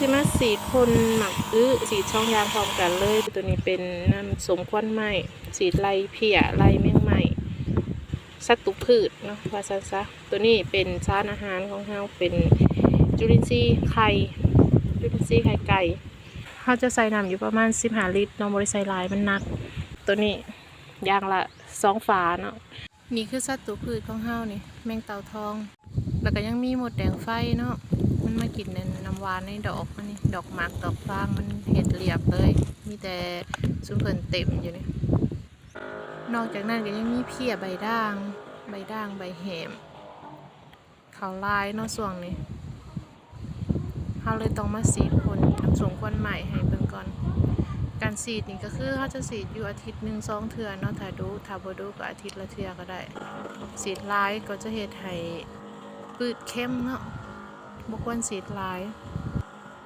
สิมาสีดพ่นหมักอื้อสีช่องยางพร้อมกันเลย ตัวนี้เป็นน้ำสมควันไหมสีไล่เพียไล่แมงไหมสัตว์ตุพืชเนาะว่าซะซะตัวนี้เป็นสาอาหารของเราเป็นจุลินทรีย์ไข่จุลินทรีย์ไข่ไก่เขาจะใส่น้ำอยู่ประมาณ 15 ลิตรเนาะบริใส่ลายมันนัก ตัวนี้ยางละสองฝาเนาะนี่คือสัตว์ตุพืชของเฮานี่แมงเต่าทอง แล้วก็ยังมีหมดแดงไฟเนาะ มันมากินในน้ำหวานในดอกมันนี่ดอกหมากดอกฟางมันเห็ดเรียบเลย มีแต่ซุมเพิ่นเต็มอยู่นี่นอกจากนั้นก็ยังมีเพียใบด่าง ใบด่างใบแหมเขาลายนาะส่วงนี้เขาเลยต้องมาสีดพ่นทำสงคนใหม่ให้เบิ่งก่อนการสีดนี่ก็คือเขาจะสีดอยู่อาทิตย์หนึ่งสองเทื่อเนาะถ้าดูถ้าบ่ดูก็อาทิตย์ละเทื่อก็ได้สีดลายก็จะเฮ็ดให้ปืดเข้มเนาะ บุคคลสิทธิ์หลาย